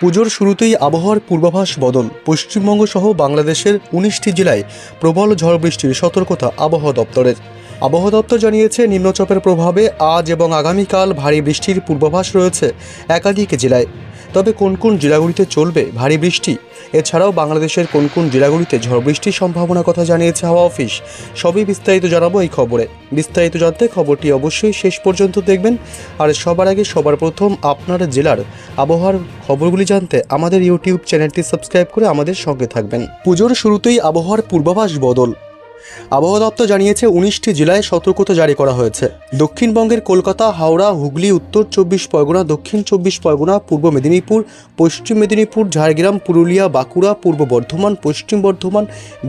পুজোর শুরুতেই আবহাওয়ার পূর্বাভাস বদল, পশ্চিমবঙ্গ সহ বাংলাদেশের উনিশটি জেলায় প্রবল ঝড় বৃষ্টির সতর্কতা আবহাওয়া দপ্তরের। আবহাওয়া দপ্তর জানিয়েছে, নিম্নচাপের প্রভাবে আজ এবং আগামীকাল ভারী বৃষ্টির পূর্বাভাস রয়েছে একাধিক জেলায়। তবে কোন কোন জেলাগুলিতে চলবে ভারী বৃষ্টি? এছাড়াও বাংলাদেশের কোন কোন জেলাগুলিতে ঝড় বৃষ্টির সম্ভাবনার কথা জানিয়েছে হাওয়া অফিস, সবই বিস্তারিত জানাব এই খবরে। বিস্তারিত জানতে খবরটি অবশ্যই শেষ পর্যন্ত দেখবেন। আর সবার আগে সবার প্রথম আপনার জেলার আবহাওয়ার খবরগুলি জানতে আমাদের ইউটিউব চ্যানেলটি সাবস্ক্রাইব করে আমাদের সঙ্গে থাকবেন। পুজোর শুরুতেই আবহাওয়ার পূর্বাভাস বদল। আবহাওয়া দপ্তর জানিয়েছে, উনিশটি জেলায় সতর্কতা জারি করা হয়েছে। দক্ষিণবঙ্গের কলকাতা, হাওড়া, হুগলি, উত্তর চব্বিশ পরগনা, দক্ষিণ চব্বিশ পরগনা, পূর্ব মেদিনীপুর, পশ্চিম মেদিনীপুর, ঝাড়গ্রাম, পুরুলিয়া, বাঁকুড়া, পূর্ব বর্ধমান, পশ্চিম বর্ধমান,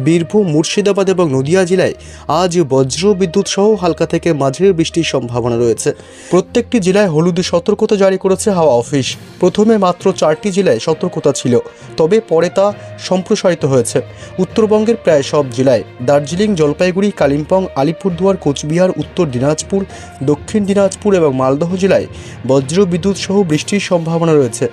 বীরভূম, মুর্শিদাবাদ এবং নদিয়া জেলায় আজ বজ্র বিদ্যুৎ সহ হালকা থেকে মাঝের বৃষ্টির সম্ভাবনা রয়েছে। প্রত্যেকটি জেলায় হলুদ সতর্কতা জারি করেছে হাওয়া অফিস। প্রথমে মাত্র চারটি জেলায় সতর্কতা ছিল, তবে পরে তা সম্প্রসারিত হয়েছে। উত্তরবঙ্গের প্রায় সব জেলায় দার্জিলিং জলপাইগুড়ি, কালিম্পং, আলিপুরদুয়ার, কোচবিহার, উত্তর দিনাজপুর, দক্ষিণ দিনাজপুর এবং মালদহ জেলায় বজ্র বিদ্যুৎ সহ বৃষ্টির সম্ভাবনা রয়েছে।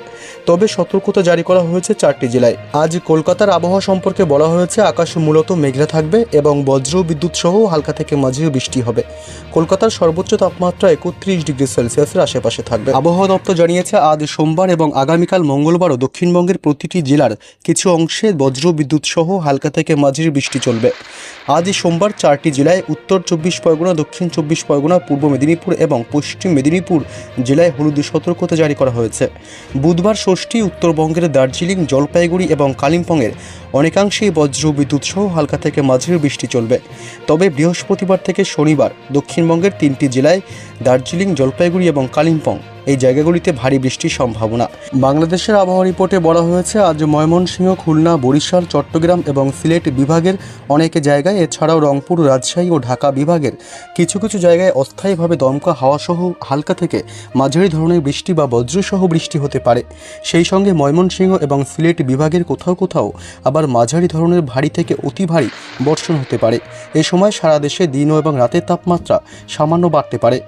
তবে সতর্কতা জারি করা হয়েছে চারটি জেলায়। আজ কলকাতার আবহাওয়া সম্পর্কে বলা হয়েছে, আকাশ মূলত মেঘলা থাকবে এবং বজ্র বিদ্যুৎ সহ হালকা থেকে মাঝের বৃষ্টি হবে। কলকাতার সর্বোচ্চ তাপমাত্রা একত্রিশ ডিগ্রি সেলসিয়াসের আশেপাশে থাকবে। আবহাওয়া দপ্তর জানিয়েছে, আজ সোমবার এবং আগামীকাল মঙ্গলবারও দক্ষিণবঙ্গের প্রতিটি জেলার কিছু অংশে বজ্র বিদ্যুৎ সহ হালকা থেকে মাঝের বৃষ্টি চলবে। আজ সোমবার চারটি জেলায় উত্তর চব্বিশ পরগনা, দক্ষিণ চব্বিশ পরগনা, পূর্ব মেদিনীপুর এবং পশ্চিম মেদিনীপুর জেলায় হলুদ সতর্কতা জারি করা হয়েছে। বুধবার ষষ্ঠী উত্তরবঙ্গের দার্জিলিং, জলপাইগুড়ি এবং কালিম্পংয়ের অনেকাংশেই বজ্র বিদ্যুৎ সহ হালকা থেকে মাঝের বৃষ্টি চলবে। তবে বৃহস্পতিবার থেকে শনিবার দক্ষিণবঙ্গের তিনটি জেলায় দার্জিলিং, জলপাইগুড়ি এবং কালিম্পং এই জায়গাগুলিতে ভারী বৃষ্টির সম্ভাবনা। বাংলাদেশের আবহাওয়া রিপোর্টে বলা হয়েছে, আজ ময়মনসিংহ, খুলনা, বরিশাল, চট্টগ্রাম এবং সিলেট বিভাগের অনেক জায়গায়, এছাড়াও রংপুর, রাজশাহী ও ঢাকা বিভাগের কিছু কিছু জায়গায় অস্থায়ীভাবে দমকা হাওয়াসহ হালকা থেকে মাঝারি ধরনের বৃষ্টি বা বজ্রসহ বৃষ্টি হতে পারে। সেই সঙ্গে ময়মনসিংহ এবং সিলেট বিভাগের কোথাও কোথাও আবার মাঝারি ধরনের ভারী থেকে অতি ভারী বর্ষণ হতে পারে। এ সময় সারা দেশে দিন এবং রাতের তাপমাত্রা সামান্য বাড়তে পারে।